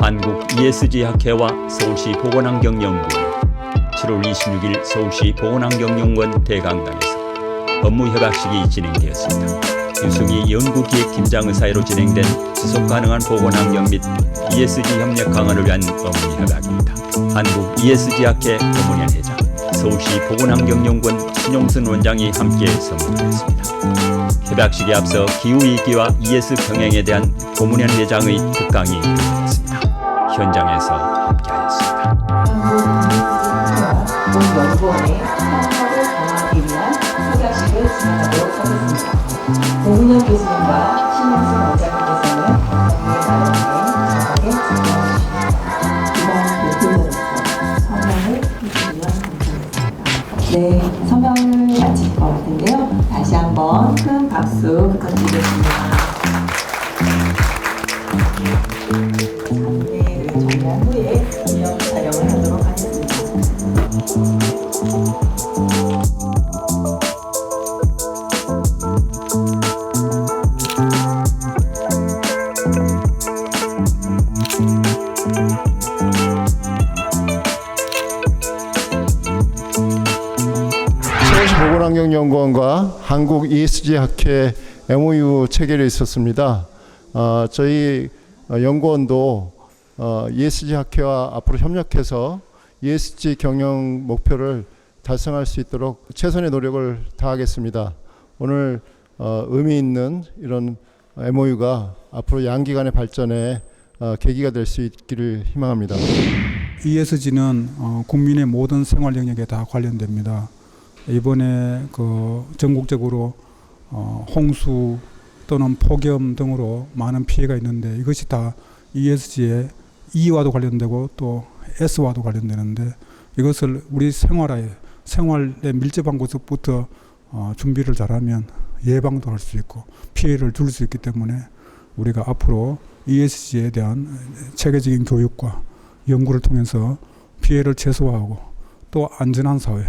한국 ESG 학회와 서울시 보건환경연구원 7월 26일 서울시 보건환경연구원 대강당에서 업무협약식이 진행되었습니다. 유승희 연구기획팀장 의 사회로 진행된 지속가능한 보건환경 및 ESG 협력 강화를 위한 업무협약입니다. 한국 ESG 학회 고문현 회장, 서울시 보건환경연구원 신용순 원장이 함께 선물했습니다. 협약식에 앞서 기후위기와 ES 병행에 대한 고문현 회장의 특강이 있었습니다. 현장에서 함께하였습니다. 다시 한번 큰 박수 부탁드리겠습니다. 장례를 정리한 후에 기념 촬영을 하도록 하겠습니다. 환경연구원과 한국 ESG 학회 MOU 체결이 있었습니다. 어, 저희 어, 연구원도 어, ESG 학회와 앞으로 협력해서 ESG 경영 목표를 달성할 수 있도록 최선의 노력을 다하겠습니다. 오늘 어, 의미 있는 이런 MOU가 앞으로 양기간의 발전에 어, 계기가 될 수 있기를 희망합니다. ESG는 어, 국민의 모든 생활 영역에 다 관련됩니다. 이번에 그 전국적으로 어, 홍수 또는 폭염 등으로 많은 피해가 있는데 이것이 다 ESG의 E와도 관련되고 또 S와도 관련되는데 이것을 우리 생활에 생활에 밀접한 곳부터 어, 준비를 잘하면 예방도 할 수 있고 피해를 줄 수 있기 때문에 우리가 앞으로 ESG에 대한 체계적인 교육과 연구를 통해서 피해를 최소화하고 또 안전한 사회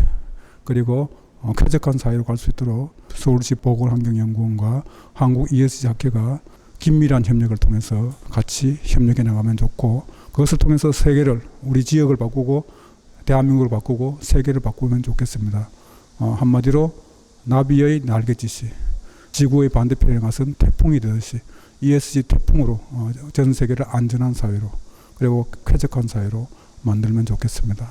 그리고 어, 쾌적한 사회로 갈 수 있도록 서울시 보건환경연구원과 한국 ESG 학회가 긴밀한 협력을 통해서 같이 협력해 나가면 좋고 그것을 통해서 세계를 우리 지역을 바꾸고 대한민국을 바꾸고 세계를 바꾸면 좋겠습니다. 어, 한마디로 나비의 날갯짓이 지구의 반대편에 가선 태풍이 되듯이 ESG 태풍으로 어, 전 세계를 안전한 사회로 그리고 쾌적한 사회로 만들면 좋겠습니다.